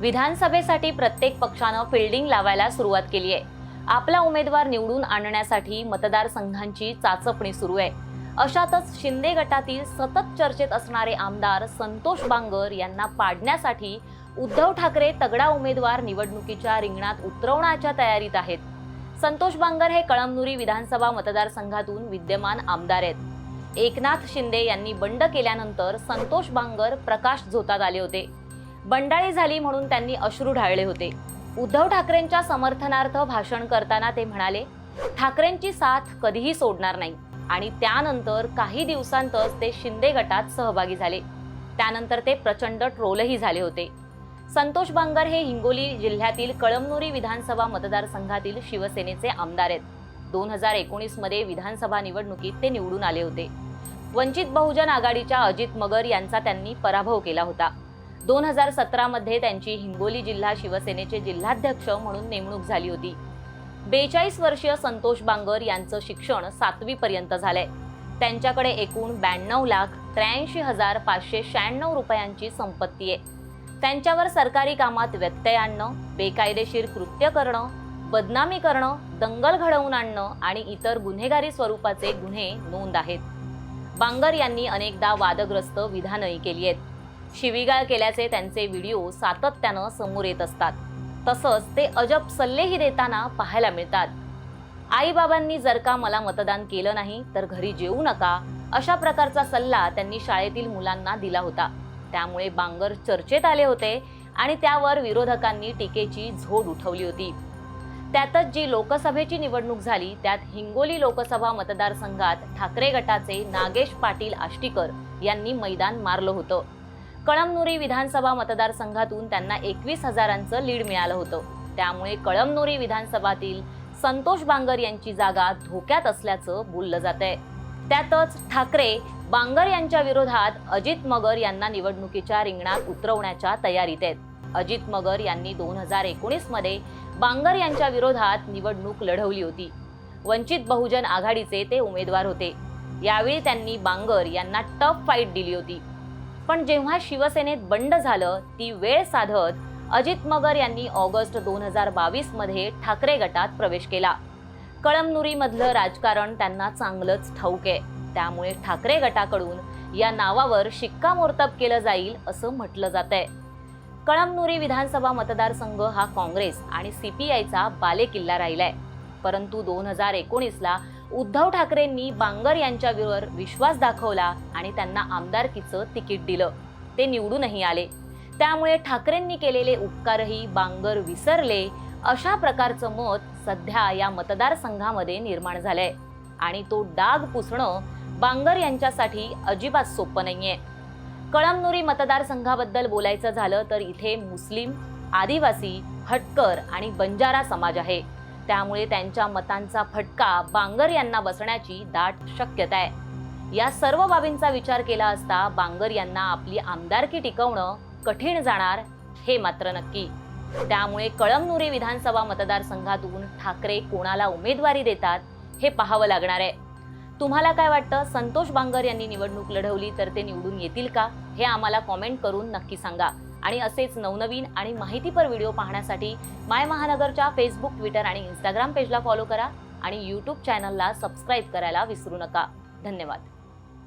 विधानसभेसाठी प्रत्येक पक्षानं फिल्डिंग लावायला सुरुवात केली आहे. आपला उमेदवार निवडून आणण्यासाठी मतदारसंघांची चाचपणी सुरू आहे. अशातच शिंदे गटातील सतत चर्चेत असणारे आमदार संतोष बांगर यांना पाडण्यासाठी उद्धव ठाकरे तगडा उमेदवार निवडणुकीच्या रिंगणात उतरवण्याच्या तयारीत आहेत. संतोष बांगर हे कळमनुरी विधानसभा मतदारसंघातून विद्यमान आमदार आहेत. एकनाथ शिंदे यांनी बंड केल्यानंतर संतोष बांगर प्रकाश झोतात आले होते. बंडाळी झाली म्हणून त्यांनी अश्रू ढाळले होते. उद्धव ठाकरेंच्या समर्थनार्थ भाषण करताना ते म्हणाले ठाकरेंची साथ कधीही सोडणार नाही. आणि त्यानंतर काही दिवसांतच ते शिंदे गटात सहभागी झाले. त्यानंतर ते प्रचंड ट्रोलही झाले होते. संतोष बांगर हे हिंगोली जिल्ह्यातील कळमनुरी विधानसभा मतदारसंघातील शिवसेनेचे आमदार आहेत. दोन हजार एकोणीसमध्ये विधानसभा निवडणुकीत ते निवडून आले होते. वंचित बहुजन आघाडीच्या अजित मगर यांचा त्यांनी पराभव केला होता. दोन हजार सतरामध्ये त्यांची हिंगोली जिल्हा शिवसेनेचे जिल्हाध्यक्ष म्हणून नेमणूक झाली होती. बेचाळीस वर्षीय संतोष बांगर यांचं शिक्षण सातवीपर्यंत झालंय. त्यांच्याकडे एकूण ब्याण्णव लाख त्र्याऐंशी हजार पाचशे शहाण्णव रुपयांची संपत्ती आहे. त्यांच्यावर सरकारी कामात व्यत्यय आणणं बेकायदेशीर कृत्य करणं बदनामी करणं दंगल घडवून आणणं आणि इतर गुन्हेगारी स्वरूपाचे गुन्हे नोंद आहेत. बांगर यांनी अनेकदा वादग्रस्त विधानही केली आहेत. शिवीगाळ केल्याचे त्यांचे व्हिडिओ सातत्यानं समोर येत असतात. तसंच ते अजब सल्लेही देताना पाहायला मिळतात. आईबाबांनी जर का मला मतदान केलं नाही तर घरी जेवू नका अशा प्रकारचा सल्ला त्यांनी शाळेतील मुलांना दिला होता. त्यामुळे बांगर चर्चेत आले होते आणि त्यावर विरोधकांनी टीकेची झोड उठवली होती. त्यातच जी लोकसभेची निवडणूक झाली त्यात हिंगोली लोकसभा मतदारसंघात ठाकरे गटाचे नागेश पाटील आष्टीकर यांनी मैदान मारलं होतं. कळमनुरी विधानसभा मतदारसंघातून त्यांना एकवीस हजारांचं लीड मिळालं होतं. त्यामुळे कळमनुरी विधानसभातील संतोष बांगर यांची जागा धोक्यात असल्याचं बोललं जात आहे त्यातच ठाकरे बांगर यांच्या विरोधात अजित मगर यांना निवडणुकीच्या रिंगणात उतरवण्याच्या तयारीत आहेत. अजित मगर यांनी दोन हजार एकोणीसमध्ये बांगर यांच्या विरोधात निवडणूक लढवली होती. वंचित बहुजन आघाडीचे ते उमेदवार होते. यावेळी त्यांनी बांगर यांना टफ फाईट दिली होती. पण जेव्हा शिवसेनेत बंड झालं ती वेळ साधत अजित मगर यांनी ऑगस्ट दोन हजार बावीसमध्ये ठाकरे गटात प्रवेश केला. कळमनुरीमधलं राजकारण त्यांना चांगलंच ठाऊक आहे. त्यामुळे ठाकरे गटाकडून या नावावर शिक्कामोर्तब केलं जाईल असं म्हटलं जात आहे कळमनुरी विधानसभा मतदारसंघ हा काँग्रेस आणि सीपीआयचा बालेकिल्ला राहिलाय. परंतु दोन हजार एकोणीसला उद्धव ठाकरेंनी बांगर यांच्यावर विश्वास दाखवला आणि त्यांना आमदारकीचं तिकीट दिलं. ते निवडूनही आले. त्यामुळे ठाकरेंनी केलेले उपकारही बांगर विसरले अशा प्रकारचं मत सध्या या मतदारसंघामध्ये निर्माण झालंय. आणि तो डाग पुसणं बांगर यांच्यासाठी अजिबात सोपं नाहीये. कळमनुरी मतदारसंघाबद्दल बोलायचं झालं तर इथे मुस्लिम आदिवासी हटकर आणि बंजारा समाज आहे. त्यामुळे त्यांच्या मतांचा फटका बांगर यांना बसण्याची दाट शक्यता आहे या सर्व बाबींचा विचार केला असता बांगर यांना आपली आमदारकी टिकवणं कठीण जाणार हे मात्र नक्की. त्यामुळे कळमनुरी विधानसभा मतदारसंघातून ठाकरे कोणाला उमेदवारी देतात हे पाहावं लागणार आहे. तुम्हाला काय वाटतं? संतोष बांगर यांनी निवडणूक लढवली तर ते निवडून येतील का? हे आम्हाला कॉमेंट करून नक्की सांगा. आणि असेच नवनवीन आणि माहितीपर व्हिडिओ पाहण्यासाठी माय महानगरच्या फेसबुक ट्विटर आणि इंस्टाग्राम पेजला फॉलो करा आणि यूट्यूब चॅनलला सबस्क्राईब करायला विसरू नका. धन्यवाद.